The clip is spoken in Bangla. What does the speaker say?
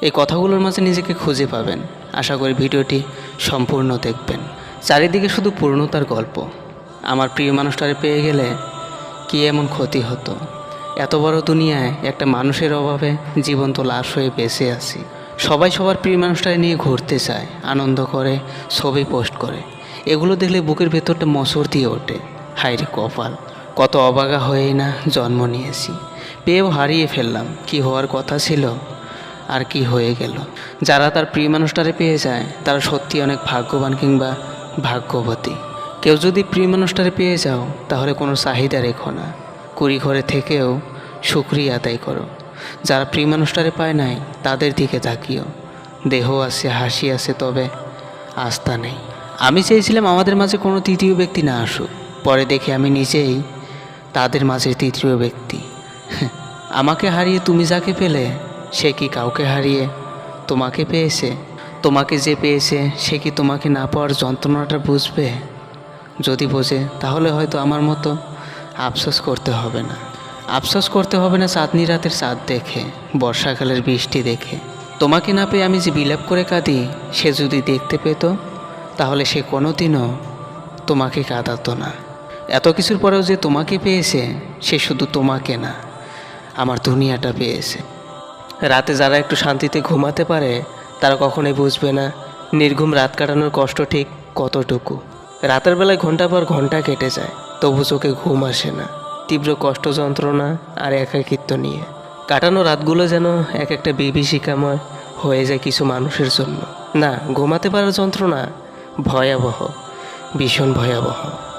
এই কথাগুলোর মাঝে নিজেকে খুঁজে পাবেন। আশা করি ভিডিওটি সম্পূর্ণ দেখবেন। চারিদিকে শুধু পূর্ণতার গল্প। আমার প্রিয় মানুষটারে পেয়ে গেলে কি এমন ক্ষতি হতো? এত বড় দুনিয়ায় একটা মানুষের অভাবে জীবন্ত লাশ হয়ে বেঁচে আছি। সবাই সবার প্রিয় মানুষটাকে নিয়ে ঘুরতে চায়, আনন্দ করে, ছবি পোস্ট করে। এগুলো দেখলে বুকের ভেতরটা মসর দিয়ে ওঠে। হাইরে কপাল, কত অবাগা হয়েই না জন্ম নিয়েছি। পেয়েও হারিয়ে ফেললাম, কি হওয়ার কথা ছিল? আর কি হয়ে গেল। যারা তার প্রিয় মানুষটারে পেয়ে যায়, তারা সত্যি অনেক ভাগ্যবান কিংবা ভাগ্যবতী। কেউ যদি প্রিয় মানুষটারে পেয়ে যাও, তাহলে কোনো চাহিদা রেখো না। কুড়ি ঘরে থেকেও সুক্রিয়া আদায় করো। যারা প্রিয় মানুষটারে পায় নাই, তাদের দিকে তাকিও। দেহ আছে, হাসি আছে, তবে আস্থা নেই। আমি চেয়েছিলাম আমাদের মাঝে কোনো তৃতীয় ব্যক্তি না আসুক। পরে দেখে আমি নিজেই তাদের মাঝে তৃতীয় ব্যক্তি। আমাকে হারিয়ে তুমি যাকে পেলে সে কি কাউকে হারিয়ে তোমাকে পেয়েছে? তোমাকে যে পেয়েছে, সে কি তোমাকে না পাওয়ার যন্ত্রণাটা বুঝবে? যদি বোঝে, তাহলে হয়তো আমার মতো আফসোস করতে হবে না। আফসোস করতে হবে না চাঁদনি রাতের চাঁদ দেখে, বর্ষাকালের বৃষ্টি দেখে। তোমাকে না পেয়ে আমি যে বিলাপ করে কাঁদি, সে যদি দেখতে পেত, তাহলে সে কোনোদিনও তোমাকে কাঁদাতো না। এত কিছুর পরেও যে তোমাকে পেয়েছে, সে শুধু তোমাকে না, আমার দুনিয়াটা পেয়েছে। রাতে যারা একটু শান্তিতে ঘুমাতে পারে, তারা কখনোই বুঝবে না নির্ঘুম রাত কাটানোর কষ্ট ঠিক কতটুকু। রাতের বেলায় ঘণ্টা পর ঘণ্টা কেটে যায়, তবু চোখে ঘুম আসে না। তীব্র কষ্ট যন্ত্রণা আর একাকিত্ব নিয়ে। কাটানো রাতগুলো যেন এক একটা বিভীষিকাময় হয়ে যায় কিছু মানুষের জন্য। না, ঘুমাতে পারার যন্ত্রণা ভয়াবহ, ভীষণ ভয়াবহ।